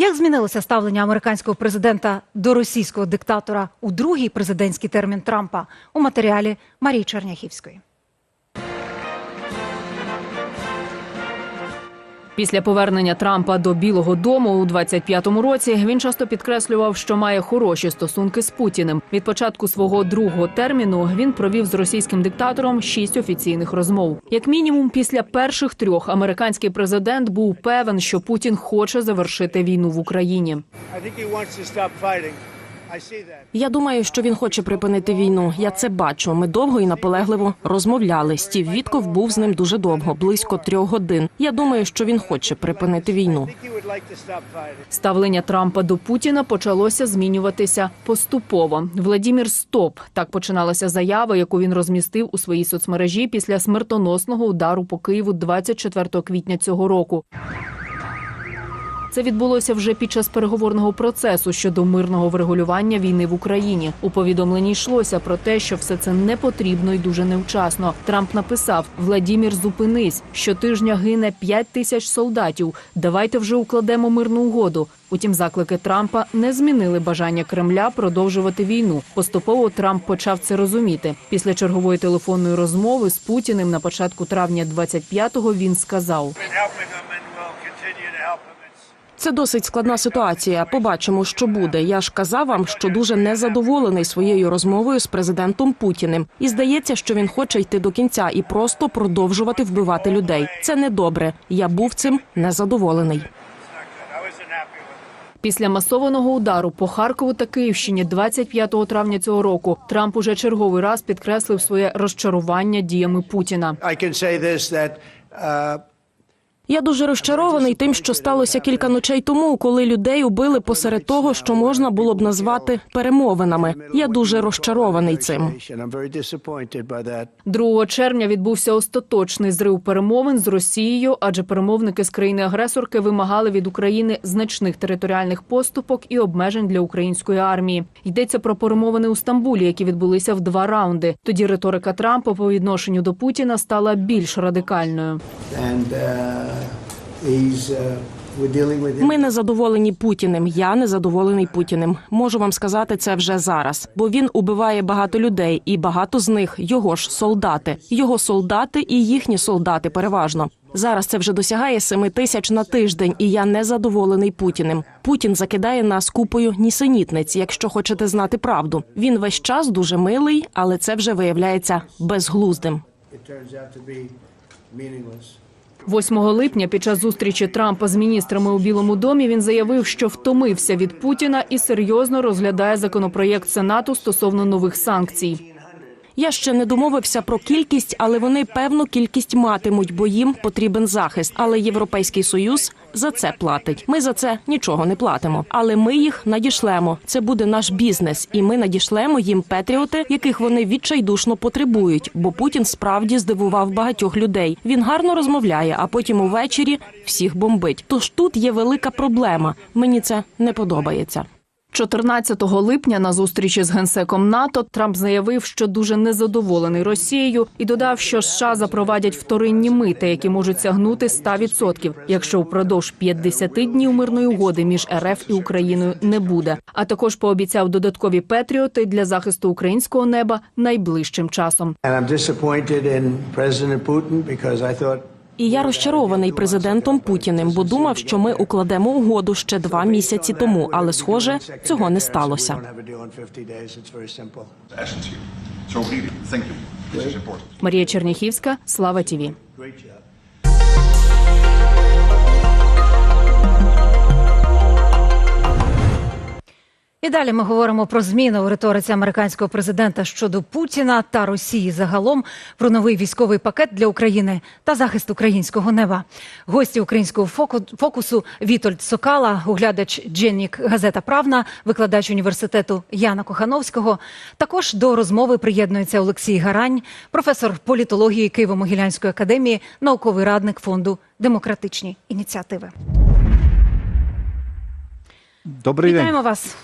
Як змінилося ставлення американського президента до російського диктатора у другий президентський термін Трампа у матеріалі Марії Черняхівської? Після повернення Трампа до Білого Дому у 25-му році він часто підкреслював, що має хороші стосунки з Путіним. Від початку свого другого терміну він провів з російським диктатором шість офіційних розмов. Як мінімум, після перших трьох американський президент був певен, що Путін хоче завершити війну в Україні. I. Я думаю, що він хоче припинити війну. Я це бачу. Ми довго і наполегливо розмовляли. Стів Вітков був з ним дуже довго, близько трьох годин. Я думаю, що він хоче припинити війну. Ставлення Трампа до Путіна почалося змінюватися поступово. Владімір Стоп так починалася заява, яку він розмістив у своїй соцмережі після смертоносного удару по Києву 24 квітня цього року. Це відбулося вже під час переговорного процесу щодо мирного врегулювання війни в Україні. У повідомленні йшлося про те, що все це не потрібно і дуже невчасно. Трамп написав: Владімір, зупинись. Щотижня гине 5 тисяч солдатів. Давайте вже укладемо мирну угоду. Утім, заклики Трампа не змінили бажання Кремля продовжувати війну. Поступово Трамп почав це розуміти. Після чергової телефонної розмови з Путіним на початку травня 25-го він сказав. Це досить складна ситуація. Побачимо, що буде. Я ж казав вам, що дуже незадоволений своєю розмовою з президентом Путіним. І здається, що він хоче йти до кінця і просто продовжувати вбивати людей. Це недобре. Я був цим незадоволений. Після масованого удару по Харкову та Київщині 25 травня цього року Трамп уже черговий раз підкреслив своє розчарування діями Путіна. Я дуже розчарований тим, що сталося кілька ночей тому, коли людей убили посеред того, що можна було б назвати перемовинами. Я дуже розчарований цим. I'm very disappointed by that. 2 червня відбувся остаточний зрив перемовин з Росією, адже перемовники з країни-агресорки вимагали від України значних територіальних поступок і обмежень для української армії. Йдеться про перемовини у Стамбулі, які відбулися в два раунди. Тоді риторика Трампа по відношенню до Путіна стала більш радикальною. And uh, Ми не задоволені Путіним. Я не задоволений Путіним. Можу вам сказати це вже зараз, бо він убиває багато людей, і багато з них його ж солдати, його солдати і їхні солдати переважно. Зараз це вже досягає семи тисяч на тиждень, і я не задоволений Путіним. Путін закидає нас купою нісенітниць, якщо хочете знати правду. Він весь час дуже милий, але це вже виявляється безглуздим. It turns out to be meaningless. 8 липня під час зустрічі Трампа з міністрами у Білому домі він заявив, що втомився від Путіна і серйозно розглядає законопроєкт Сенату стосовно нових санкцій. Я ще не домовився про кількість, але вони певну кількість матимуть, бо їм потрібен захист. Але Європейський союз за це платить. Ми за це нічого не платимо. Але ми їх надішлемо. Це буде наш бізнес, і ми надішлемо їм петріоти, яких вони відчайдушно потребують. Бо Путін справді здивував багатьох людей. Він гарно розмовляє, а потім увечері всіх бомбить. Тож тут є велика проблема. Мені це не подобається. 14 липня на зустрічі з генсеком НАТО Трамп заявив, що дуже незадоволений Росією, і додав, що США запровадять вторинні мити, які можуть сягнути 100%, якщо впродовж 50 днів мирної угоди між РФ і Україною не буде. А також пообіцяв додаткові петріоти для захисту українського неба найближчим часом. And I'm disappointed in thought І я розчарований президентом Путіним, бо думав, що ми укладемо угоду ще два місяці тому, але схоже, цього не сталося. Марія Черніхівська, слава a І далі ми говоримо про зміни у риториці американського президента щодо Путіна та Росії загалом про новий військовий пакет для України та захист українського неба. Гості українського фоку- фокусу Вітольд Сокала, оглядач Дженнік Газета Правна, викладач університету Яна Кохановського. Також до розмови приєднується Олексій Гарань, професор політології Києво-Могилянської академії, науковий радник фонду демократичні ініціативи. Добрий день. Вітаємо вас.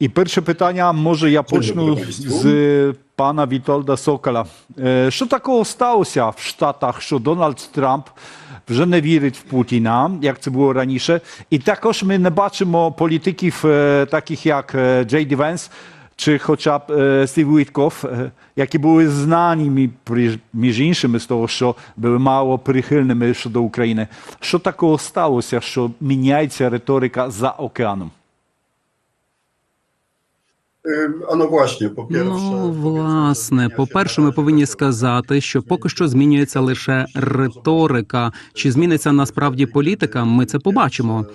І перше питання, може я почну з пана Вітольда Сокола. Е, Що такого сталося в Штатах, що Дональд Трамп вже не вірить в Путіна, як це було раніше. І також ми не бачимо політиків е, таких як е, Джей Ді Венс, чи хоча б е, Стів Вітков, е, які були знані мі- при- між іншими з того, що були мало прихильними щодо України. Що такого сталося, що міняється риторика власне, по А ну właśnie, po. Ну, власне, по-перше, ми повинні сказати, що поки що змінюється лише риторика. Чи зміниться насправді політика? Ми це побачимо.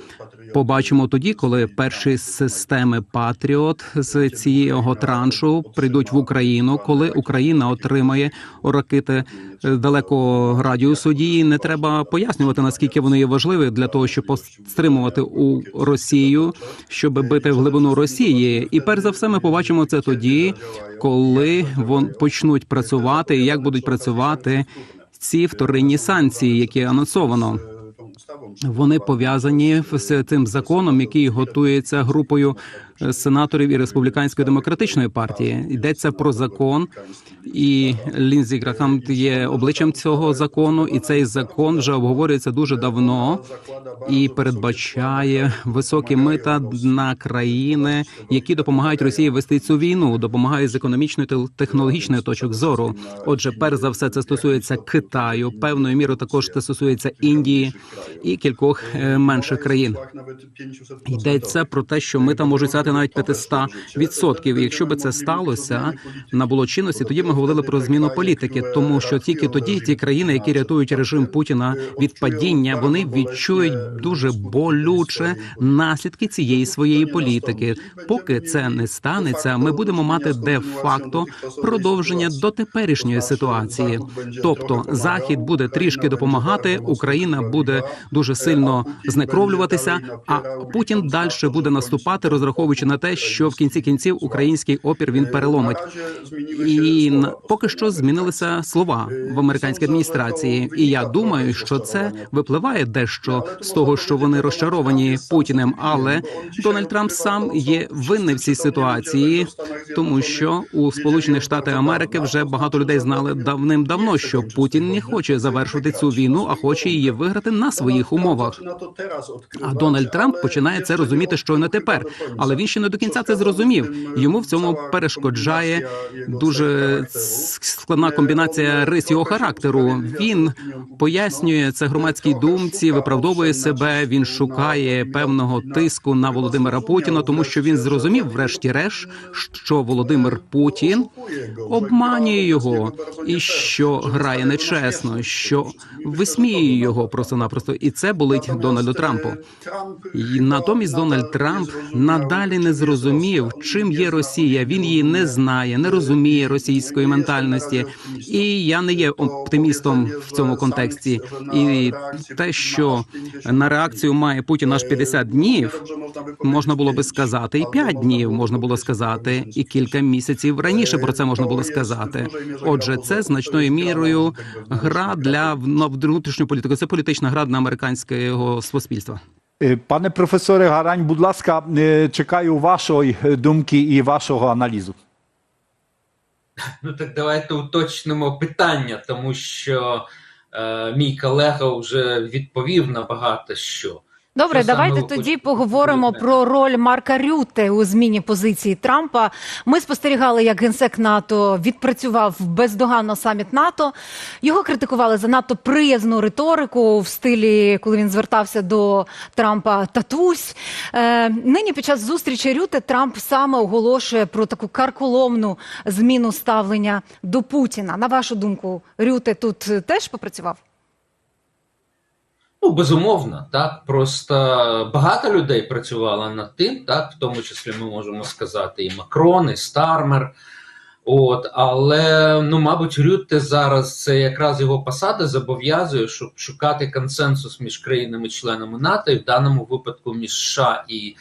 Побачимо тоді, коли перші системи Патріот з цього траншу прийдуть в Україну, коли Україна отримає ракети далекого радіусу дії. Не треба пояснювати наскільки вони є важливі для того, щоб стримувати у Росію, щоб бити в глибину Росії. І перш за все, ми побачимо це тоді, коли вон почнуть працювати, і як будуть працювати ці вторинні санкції, які анонсовано. Вони пов'язані з цим законом, який готується групою. Е, сенаторів і республіканської демократичної партії. Йдеться про закон, і Лінзі Грахам є обличчям цього закону. І цей закон вже обговорюється дуже давно і передбачає високі мита на країни, які допомагають Росії вести цю війну, допомагають з економічної та технологічної точок зору. Отже, перш за все, це стосується Китаю, певною мірою також це стосується Індії і кількох е, менших країн. Йдеться про те, що мита можуть стати навіть 500%. Якщо би це сталося, набуло чинності, тоді ми говорили про зміну політики, тому що тільки тоді ті країни, які рятують режим Путіна від падіння, вони відчують дуже болюче наслідки цієї своєї політики. Поки це не станеться, ми будемо мати де-факто продовження до теперішньої ситуації. Тобто захід буде трішки допомагати, Україна буде дуже сильно знекровлюватися. А Путін далі буде наступати, розраховуючи на те, що в кінці кінців український опір він переломить. І поки що змінилися слова в американській адміністрації. І я думаю, що це випливає дещо з того, що вони розчаровані Путіним. Але Дональд Трамп сам є винний в цій ситуації, тому що у Сполучених Штатах Америки вже багато людей знали давним-давно, що Путін не хоче завершити цю війну, а хоче її виграти на своїх умовах. А Дональд Трамп починає це розуміти щойно тепер, але він ще не до кінця це зрозумів. Йому в цьому перешкоджає дуже складна комбінація рис його характеру. Він пояснює це громадській думці, виправдовує себе. Він шукає певного тиску на Володимира Путіна, тому що він зрозумів, врешті-решт, що Володимир Путін обманює його і що грає нечесно, що висміює його просто-напросто, і це болить Дональду Трампу. І натомість Дональд Трамп надалі не зрозумів, чим є Росія. Він її не знає, не розуміє російської ментальності. І я не є оптимістом в цьому контексті. І те, що на реакцію має Путін аж 50 днів, можна було би сказати, і 5 днів можна було сказати, і кілька місяців раніше про це можна було сказати. Отже, це значною мірою гра для на внутрішню політику. Це політична гра для американського суспільства. Пане професоре Гарань, будь ласка, чекаю вашої думки і вашого аналізу. Ну так давайте уточнимо питання, тому що е, мій колега вже відповів на багато що. Добре, давайте тоді поговоримо про роль Марка Рюте у зміні позиції Трампа. Ми спостерігали, як генсек НАТО відпрацював бездоганно саміт НАТО. Його критикували за надто приязну риторику в стилі, коли він звертався до Трампа татусь. Е, нині під час зустрічі Рюте Трамп саме оголошує про таку карколомну зміну ставлення до Путіна. На вашу думку, Рюте тут теж попрацював? Ну, безумовно, так. Просто багато людей працювало над тим, так, в тому числі ми можемо сказати і Макрон, і Стармер. От, але ну, мабуть, Рютте зараз це якраз його посада зобов'язує, щоб шукати консенсус між країнами-членами НАТО, і в даному випадку між США і,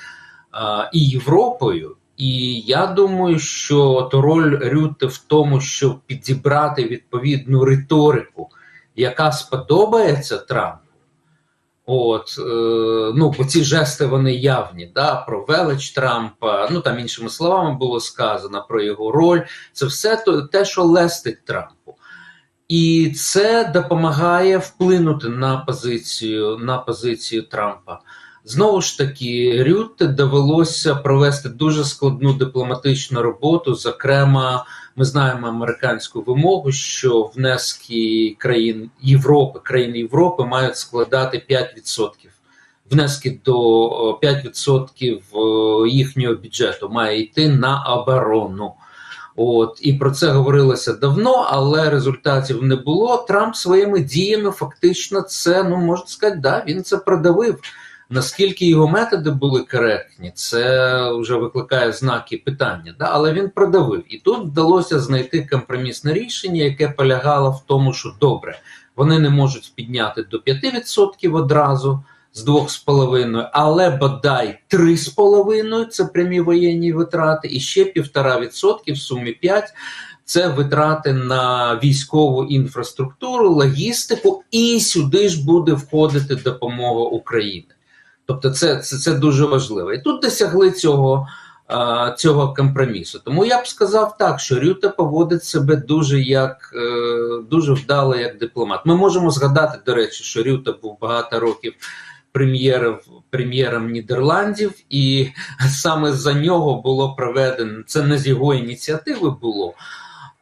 а, і Європою. І я думаю, що то роль Рютте в тому, щоб підібрати відповідну риторику, яка сподобається Трампу. От е, ну бо ці жести вони явні, да, про велич Трампа. Ну там іншими словами було сказано про його роль. Це все то те, що лестить Трампу. І це допомагає вплинути на позицію на позицію Трампа. Знову ж таки, Рютте довелося провести дуже складну дипломатичну роботу. Зокрема, ми знаємо американську вимогу, що внески країн Європи, країн Європи мають складати 5%. Внески до о, 5% їхнього бюджету має йти на оборону. От і про це говорилося давно, але результатів не було. Трамп своїми діями фактично це ну можна сказати, да, він це продавив. Наскільки його методи були коректні, це вже викликає знаки питання. Да? Але він продавив. І тут вдалося знайти компромісне рішення, яке полягало в тому, що добре, вони не можуть підняти до 5% одразу з 2,5%, але бодай 3,5% це прямі воєнні витрати, і ще 1,5% в сумі 5% це витрати на військову інфраструктуру, логістику, і сюди ж буде входити допомога Україні. Тобто, це, це, це дуже важливо. І тут досягли цього, цього компромісу. Тому я б сказав так, що Рюта поводить себе дуже як е, дуже вдало як дипломат. Ми можемо згадати, до речі, що Рюта був багато років прем'єром прем'єром Нідерландів, і саме за нього було проведено це не з його ініціативи було.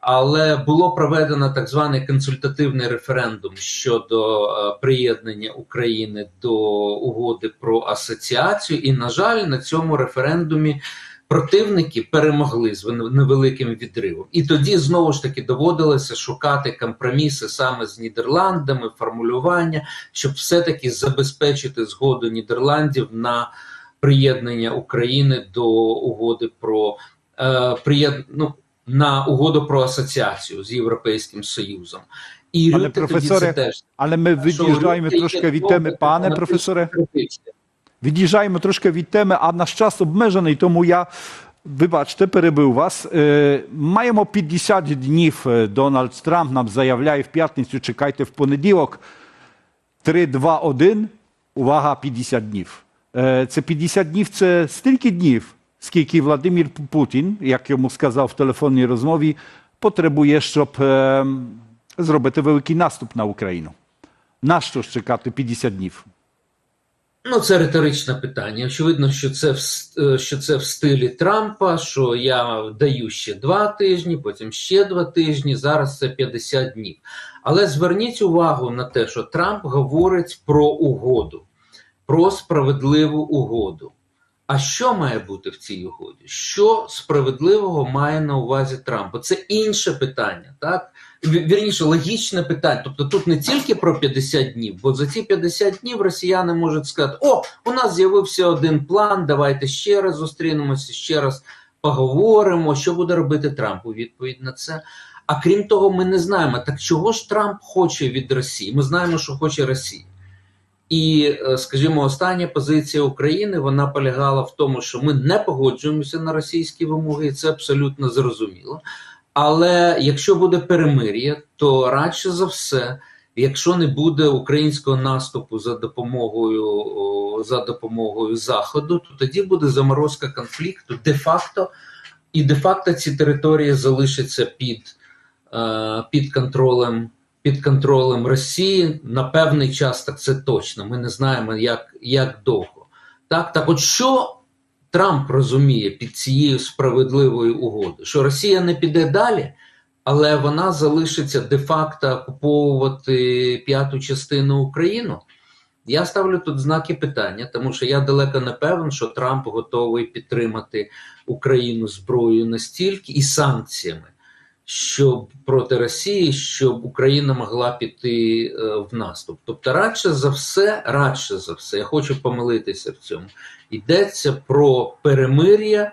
Але було проведено так званий консультативний референдум щодо е, приєднання України до угоди про асоціацію, і на жаль, на цьому референдумі противники перемогли з невеликим відривом. І тоді знову ж таки доводилося шукати компроміси саме з Нідерландами, формулювання, щоб все-таки забезпечити згоду Нідерландів на приєднання України до угоди про е, приєд... ну, на угоду про асоціацію з Європейським Союзом. І Пане Рюте тоді це теж Ale my від теми, пане професоре. дуже. Від'їжджаємо трошки від теми, а наш час обмежений, тому я, вибачте, перебив вас. Е, маємо 50 днів. Е, Дональд Трамп нам заявляє в п'ятницю, чекайте в понеділок. 3, 2, 1, увага, 50 днів. Е, Це 50 днів, це стільки днів, скільки Владимир Путін, як йому сказав в телефонній розмові, потребує, щоб е, зробити великий наступ на Україну. На що ж чекати 50 днів? Ну, це риторичне питання. Очевидно, що це в е, що це в стилі Трампа. Що я даю ще два тижні, потім ще два тижні. Зараз це 50 днів. Але зверніть увагу на те, що Трамп говорить про угоду, про справедливу угоду. А що має бути в цій угоді? Що справедливого має на увазі Трамп? Це інше питання, так? Вірніше, логічне питання. Тобто тут не тільки про 50 днів, бо за ці 50 днів росіяни можуть сказати: о, у нас з'явився один план, давайте ще раз зустрінемося, ще раз поговоримо, що буде робити Трамп у відповідь на це. А крім того, ми не знаємо, так чого ж Трамп хоче від Росії? Ми знаємо, що хоче Росія. І, е, скажімо, остання позиція України вона полягала в тому, що ми не погоджуємося на російські вимоги, і це абсолютно зрозуміло. Але якщо буде перемир'я, то радше за все, якщо не буде українського наступу за допомогою за допомогою Заходу, то тоді буде заморозка конфлікту де-факто, і де-факто ці території залишаться під, е, під контролем. Під контролем Росії на певний час, так це точно. Ми не знаємо, як, як довго. Так, так, от що Трамп розуміє під цією справедливою угодою, що Росія не піде далі, але вона залишиться де-факто окуповувати п'яту частину України. Я ставлю тут знаки питання, тому що я далеко не певен, що Трамп готовий підтримати Україну зброєю настільки і санкціями, щоб проти Росії, щоб Україна могла піти е, в наступ. Тобто, радше за все, радше за все, я хочу помилитися в цьому. Йдеться про перемир'я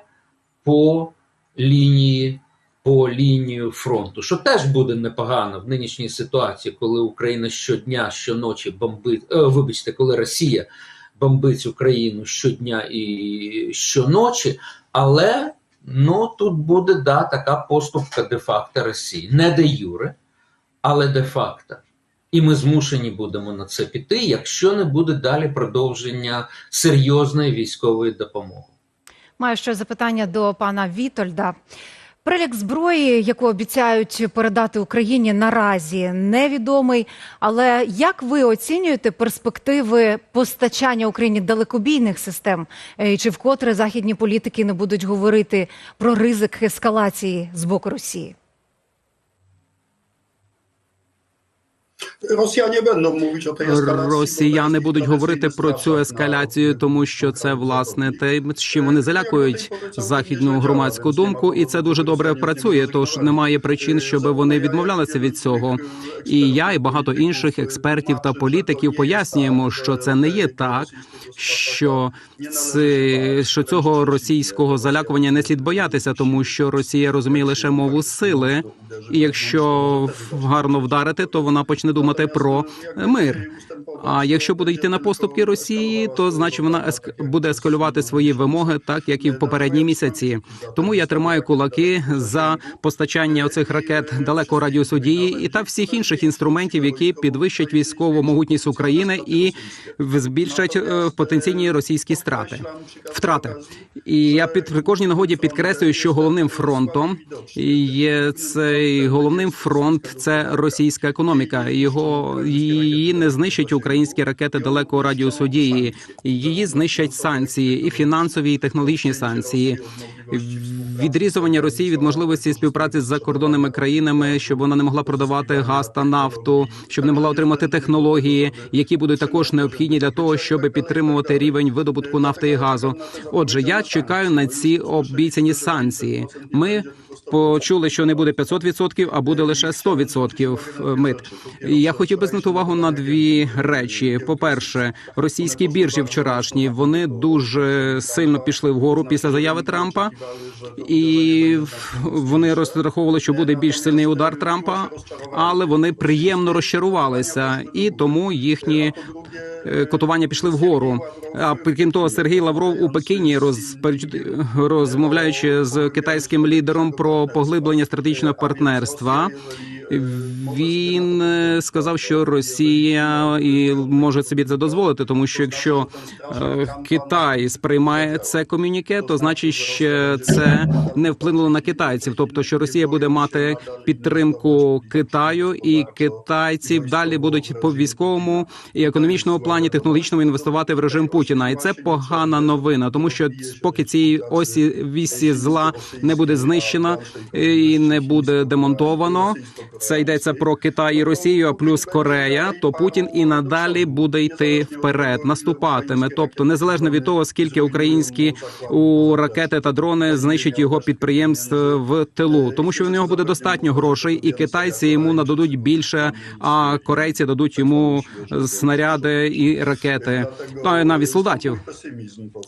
по лінії по лінію фронту, що теж буде непогано в нинішній ситуації, коли Україна щодня, щоночі бомбить, е, вибачте, коли Росія бомбить Україну щодня і щоночі, але ну тут буде да, така поступка де-факто Росії. Не де юре, але де-факто. і ми змушені будемо на це піти, якщо не буде далі продовження серйозної військової допомоги. Маю ще запитання до пана Вітольда. Перелік зброї, яку обіцяють передати Україні, наразі невідомий. Але як ви оцінюєте перспективи постачання Україні далекобійних систем? Е, чи вкотре західні політики не будуть говорити про ризик ескалації з боку Росії? O tej. Росіяни будуть говорити про цю ескалацію, тому що це власне те, з чим вони залякують західну громадську думку, і це дуже добре працює. Тож немає причин, щоб вони відмовлялися від цього. І я, і багато інших експертів та політиків пояснюємо, що це не є так, що це що цього російського залякування не слід боятися, тому що Росія розуміє лише мову сили, і якщо гарно вдарити, то вона почне думати про мир. А якщо буде йти на поступки Росії, то значить вона буде ескалювати свої вимоги, так як і в попередні місяці. Тому я тримаю кулаки за постачання оцих ракет далекого радіусу дії і та всіх інших інструментів, які підвищать військову могутність України і збільшать е, потенційні російські страти втрати. І я під при кожній нагоді підкреслюю, що головним фронтом є цей головним фронт це російська економіка. Його її не знищать українські ракети далекого радіусу дії. Її знищать санкції, і фінансові, і технологічні санкції. Відрізування Росії від можливості співпраці з закордонними країнами, щоб вона не могла продавати газ та нафту, щоб не могла отримати технології, які будуть також необхідні для того, щоб підтримувати рівень видобутку нафти і газу. Отже, я чекаю на ці обіцяні санкції. Ми почули, що не буде 500%, а буде лише 100% мит. Я хотів би звернути увагу на дві речі: по-перше, російські біржі вчорашні вони дуже сильно пішли вгору після заяви Трампа, і вони розраховували, що буде більш сильний удар Трампа, але вони приємно розчарувалися, і тому їхні е, котування пішли вгору. А крім того, Сергій Лавров у Пекіні роз, розмовляючи з китайським лідером про поглиблення стратегічного партнерства. Він е, сказав, що Росія і може собі це дозволити, тому що якщо е, Китай сприймає це комюніке, то значить, що це не вплинуло на китайців. Тобто, що Росія буде мати підтримку Китаю, і китайці далі будуть по військовому і економічному плані технологічному інвестувати в режим Путіна, і це погана новина, тому що поки цієї осі вісі зла не буде знищена і не буде демонтовано. Це йдеться про Китай і Росію, плюс Корея. То Путін і надалі буде йти вперед, наступатиме. Тобто, незалежно від того, скільки українські у ракети та дрони знищать його підприємств в тилу, тому що в нього буде достатньо грошей, і китайці йому нададуть більше, а корейці дадуть йому снаряди і ракети, і навіть солдатів.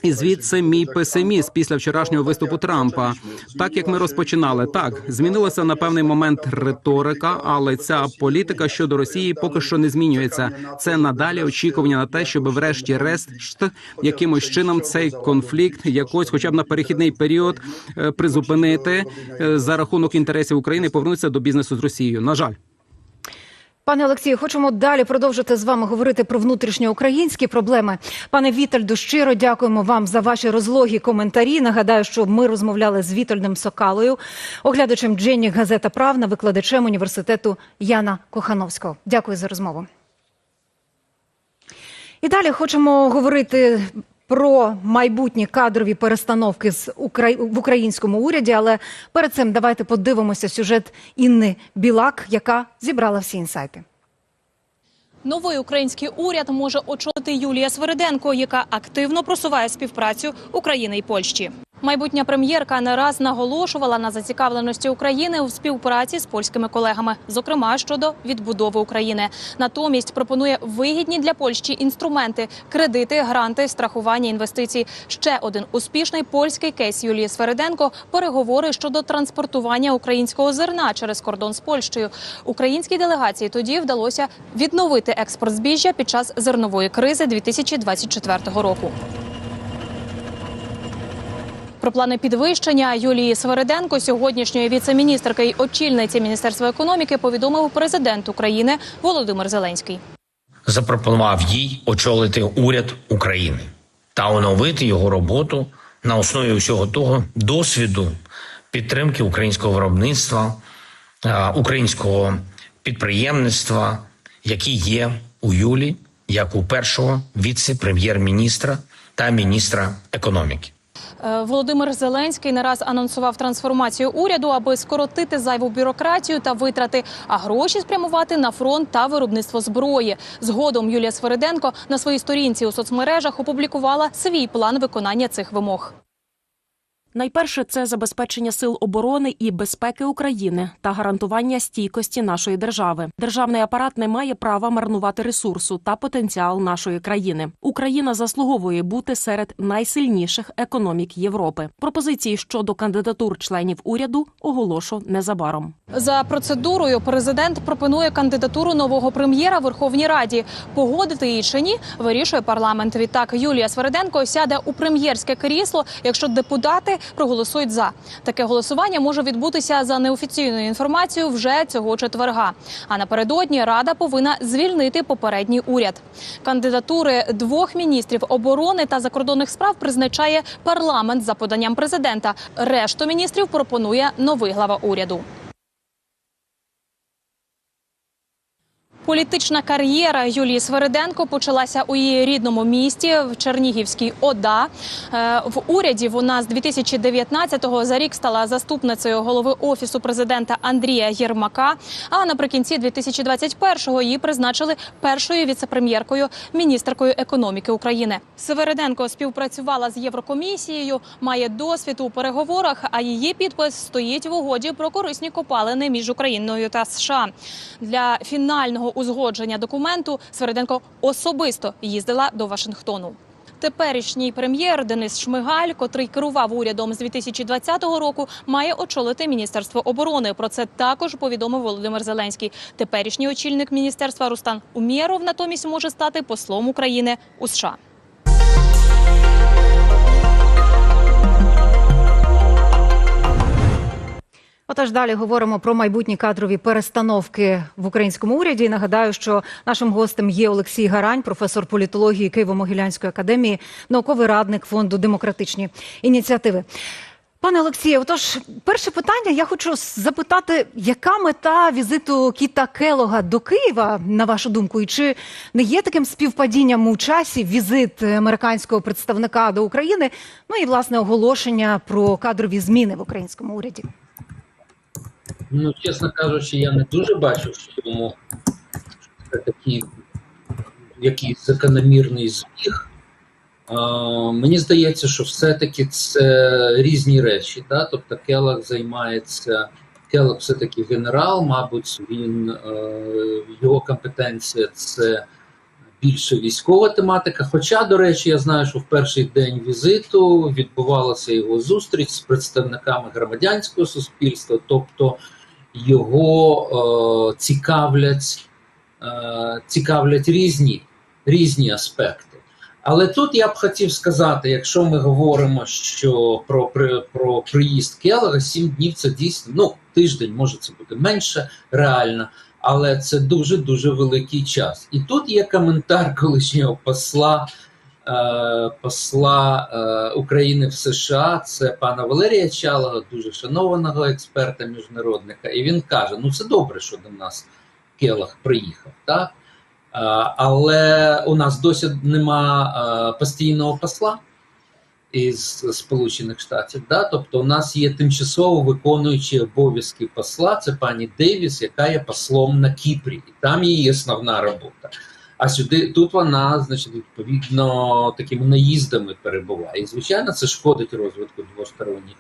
І звідси мій песимізм після вчорашнього виступу Трампа. Так як ми розпочинали, так змінилася на певний момент риторика, але ця політика щодо Росії поки що не змінюється. Це надалі очікування на те, щоб врешті-решт якимось чином цей конфлікт якось, хоча б на перехідний період, е, призупинити е, за рахунок інтересів України, повернутися до бізнесу з Росією. На жаль. Пане Олексію, хочемо далі продовжити з вами говорити про внутрішньоукраїнські проблеми. Пане Вітальду, щиро дякуємо вам за ваші розлогі коментарі. Нагадаю, що ми розмовляли з Вітальдом Сокалою, оглядачем Дженні Газета Правна, викладачем університету Яна Кохановського. Дякую за розмову. І далі хочемо говорити про майбутні кадрові перестановки з Украї... в українському уряді. Але перед цим давайте подивимося сюжет Інни Білак, яка зібрала всі інсайти. Новий український уряд може очолити Юлія Свириденко, яка активно просуває співпрацю України і Польщі. Майбутня прем'єрка не раз наголошувала на зацікавленості України у співпраці з польськими колегами, зокрема щодо відбудови України. Натомість пропонує вигідні для Польщі інструменти: кредити, гранти, страхування інвестицій. Ще один успішний польський кейс Юлії Свериденко переговори щодо транспортування українського зерна через кордон з Польщею. Українській делегації тоді вдалося відновити експорт збіжжя під час зернової кризи 2024 року. Про плани підвищення Юлії Свериденко, сьогоднішньої віце-міністерки й очільниці Міністерства економіки, повідомив президент України Володимир Зеленський. запропонував їй очолити уряд України та оновити його роботу на основі усього того досвіду підтримки українського виробництва, е, українського підприємництва, які є у Юлі, як у першого віце-прем'єр-міністра та міністра економіки. Е, Володимир Зеленський не раз анонсував трансформацію уряду, аби скоротити зайву бюрократію та витрати, а гроші спрямувати на фронт та виробництво зброї. Згодом Юлія Свериденко на своїй сторінці у соцмережах опублікувала свій план виконання цих вимог. Найперше це забезпечення сил оборони і безпеки України та гарантування стійкості нашої держави. Державний апарат не має права марнувати ресурсу та потенціал нашої країни. Україна заслуговує бути серед найсильніших економік Європи. Пропозиції щодо кандидатур членів уряду оголошу незабаром. За процедурою президент пропонує кандидатуру нового прем'єра Верховній Раді. Погодити її чи ні, вирішує парламент. Відтак Юлія Свериденко сяде у прем'єрське крісло, якщо депутати проголосують за. Таке голосування може відбутися за неофіційною інформацією вже цього четверга. А напередодні рада повинна звільнити попередній уряд. Кандидатури двох міністрів оборони та закордонних справ призначає парламент за поданням президента. Решту міністрів пропонує новий глава уряду. Політична кар'єра Юлії Свериденко почалася у її рідному місті в Чернігівській ОДА. Е, В уряді вона з 2019-го за рік стала заступницею голови офісу президента Андрія Єрмака. А наприкінці 2021-го її призначили першою віцепрем'єркою, міністеркою економіки України. Свериденко співпрацювала з Єврокомісією, має досвід у переговорах. А її підпис стоїть в угоді про корисні копалини між Україною та США. Для фінального узгодження документу Свериденко особисто їздила до Вашингтону. Теперішній прем'єр Денис Шмигаль, котрий керував урядом з 2020 року, має очолити міністерство оборони. Про це також повідомив Володимир Зеленський. Теперішній очільник міністерства Рустан Умєров натомість може стати послом України у США. Отож, далі говоримо про майбутні кадрові перестановки в українському уряді. І Нагадаю, що нашим гостем є Олексій Гарань, професор політології Києво-Могилянської академії, науковий радник фонду демократичні ініціативи. Пане Олексію, отож, перше питання я хочу запитати, яка мета візиту Кіта Келога до Києва, на вашу думку, і чи не є таким співпадінням у часі візит американського представника до України? Ну і власне оголошення про кадрові зміни в українському уряді? Ну, чесно кажучи, я не дуже бачу в цьому такий якийсь закономірний збіг. Мені здається, що все-таки це різні речі. Да? Тобто Келлог займається, Келлог все-таки генерал, мабуть, він е, його компетенція це більше військова тематика. Хоча, до речі, я знаю, що в перший день візиту відбувалася його зустріч з представниками громадянського суспільства, тобто його е, цікавлять, е, цікавлять різні, різні аспекти. Але тут я б хотів сказати, якщо ми говоримо що про, при- про приїзд Келлера, сім днів це дійсно ну тиждень, може це буде менше реально, але це дуже дуже великий час. І тут є коментар колишнього посла. е, Посла е, України в США, це пана Валерія Чалого, дуже шанованого експерта міжнародника, і він каже: ну це добре, що до нас Келах приїхав, так? Е, Але у нас досі нема е, постійного посла із Сполучених Штатів. Да? Тобто, у нас є тимчасово виконуючі обов'язки посла. Це пані Дейвіс, яка є послом на Кіпрі, і там її основна робота. А сюди тут вона, значить, відповідно такими наїздами перебуває. І звичайно, це шкодить розвитку двосторонніх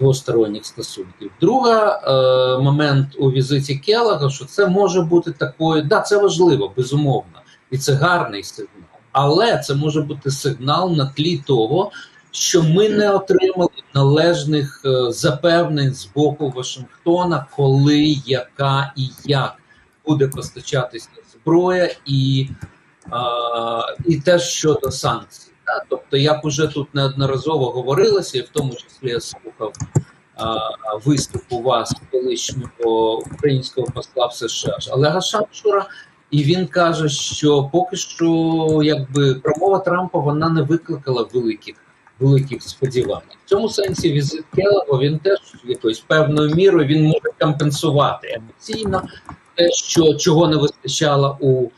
двосторонніх стосунків. Друга е, момент у візиті Келлога, що це може бути такою, да, це важливо, безумовно, і це гарний сигнал. Але це може бути сигнал на тлі того, що ми не отримали належних е, запевнень з боку Вашингтона, коли, яка і як буде постачатися зброя, і, і теж щодо санкцій. Тобто, як уже тут неодноразово говорилося, і в тому числі я слухав виступ у вас колишнього українського посла в США Олега Шамшура, і він каже, що поки що якби промова Трампа вона не викликала великих великих сподівань. В цьому сенсі візит Келлога, він теж якоюсь певною мірою він може компенсувати емоційно те, що чого не вистачало у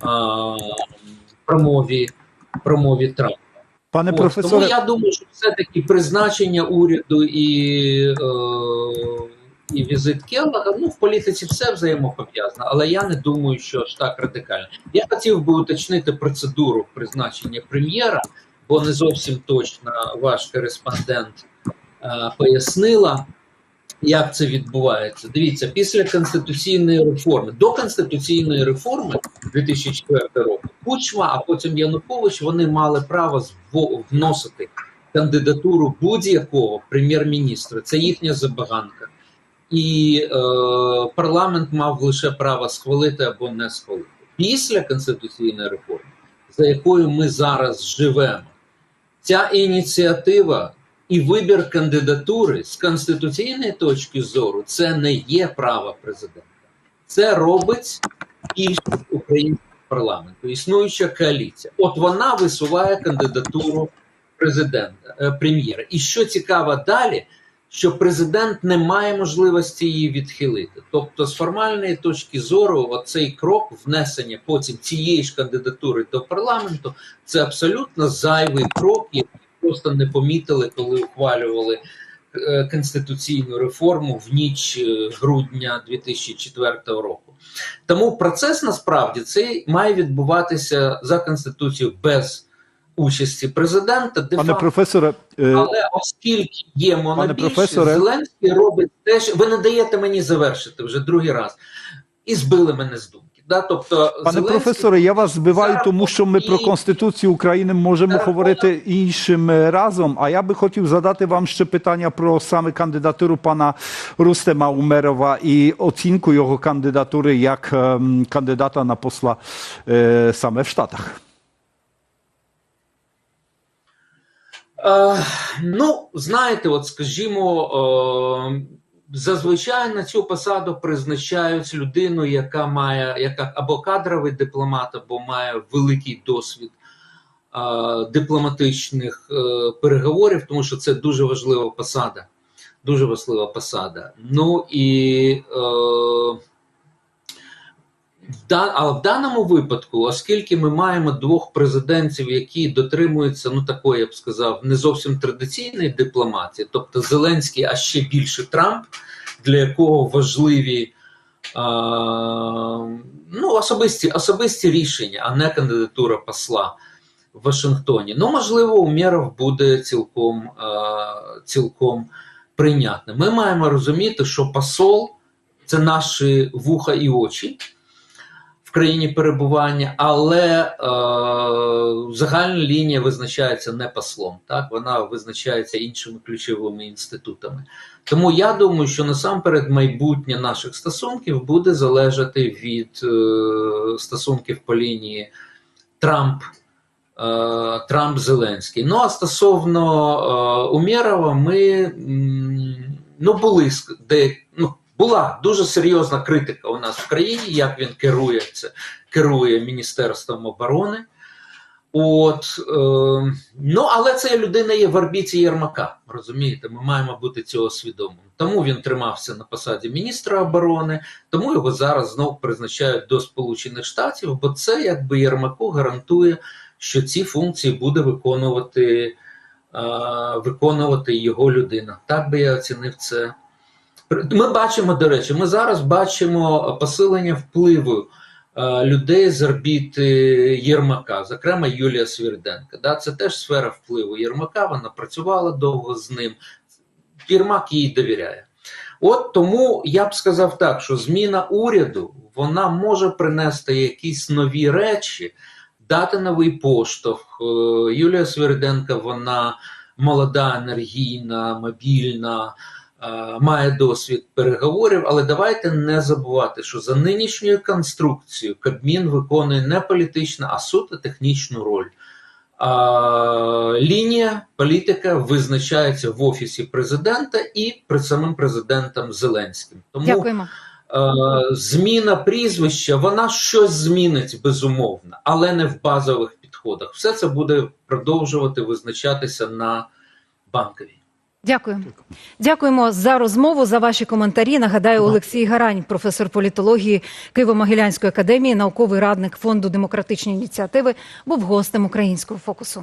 а, промові промові Трампа. Panie Ось, тому я думаю, що все-таки призначення уряду і, е, і візит Келлога, ну в політиці все взаємопов'язано, але я не думаю, що аж так радикально. Я хотів би уточнити процедуру призначення прем'єра, бо не зовсім точно ваш кореспондент е, пояснила. Як це відбувається? Дивіться, після конституційної реформи, до конституційної реформи 2004 року, Кучма, а потім Янукович, вони мали право вносити кандидатуру будь-якого прем'єр-міністра. Це їхня забаганка. І е, парламент мав лише право схвалити або не схвалити. Після конституційної реформи, за якою ми зараз живемо, ця ініціатива і вибір кандидатури з конституційної точки зору це не є право президента. Це робить більшість українського парламенту, існуюча коаліція. От вона висуває кандидатуру президента, е, прем'єра. І що цікаво далі, що президент не має можливості її відхилити. Тобто, з формальної точки зору, оцей крок внесення потім цієї ж кандидатури до парламенту це абсолютно зайвий крок, який просто не помітили, коли ухвалювали е, конституційну реформу в ніч е, грудня 2004 року. Тому процес насправді цей має відбуватися за конституцією без участі президента. Де panie факто. profesorze, e, Але оскільки є монобільшість. Зеленський робить те, що ви не даєте мені завершити вже другий раз, і збили мене з думки. Да? Тобто, Panie Зеленський- profesore, ja was збиваю, тому що ми про Конституцію України можемо Зараз говорити іншим е, разом. А я би хотів задати вам ще питання про саме кандидатуру пана Рустема Умерова і оцінку його кандидатури як ем, кандидата на посла е, саме в Штатах. Ну, знаєте, от скажімо, е, зазвичай на цю посаду призначають людину, яка має яка або кадровий дипломат, або має великий досвід е, дипломатичних е, переговорів, тому що це дуже важлива посада. Дуже важлива посада. Ну і е, але в даному випадку, оскільки ми маємо двох президентів, які дотримуються, ну такої, я б сказав, не зовсім традиційної дипломатії, тобто Зеленський, а ще більше Трамп, для якого важливі а, ну, особисті, особисті рішення, а не кандидатура посла в Вашингтоні. Ну, можливо, Умєров буде цілком, а, цілком прийнятним. Ми маємо розуміти, що посол це наші вуха і очі в країні перебування, але е, загальна лінія визначається не послом, так вона визначається іншими ключовими інститутами. Тому я думаю, що насамперед майбутнє наших стосунків буде залежати від е, стосунків по лінії Трамп. е, Трамп Зеленський. Ну а стосовно е, Умєрова, ми ну були де ну була дуже серйозна критика у нас в країні, як він керує керує Міністерством оборони. От, е, ну, але це людина є в орбіті Єрмака. Розумієте, ми маємо бути цього свідомим. Тому він тримався на посаді міністра оборони, тому його зараз знов призначають до Сполучених Штатів, бо це якби Єрмаку гарантує, що ці функції буде виконувати, е, виконувати його людина. Так би я оцінив це. Ми бачимо, до речі, ми зараз бачимо посилення впливу е, людей з орбіти Єрмака, зокрема Юлія Свірденка. Да, це теж сфера впливу Єрмака. Вона працювала довго з ним. Єрмак їй довіряє. От тому я б сказав так, що зміна уряду вона може принести якісь нові речі, дати новий поштовх. Е, Юлія Свириденка, вона молода, енергійна, мобільна, має досвід переговорів. Але давайте не забувати, що за нинішньою конструкцією Кабмін виконує не політичну, а суто технічну роль. А, лінія політика визначається в офісі президента і перед самим президентом Зеленським. Тому Дякуємо. е, зміна прізвища вона щось змінить безумовно, але не в базових підходах. Все це буде продовжувати визначатися на банковій. Дякую. Дякуємо за розмову, за ваші коментарі. Нагадаю, Олексій Гарань, професор політології Києво-Могилянської академії, науковий радник фонду демократичні ініціативи, був гостем українського фокусу.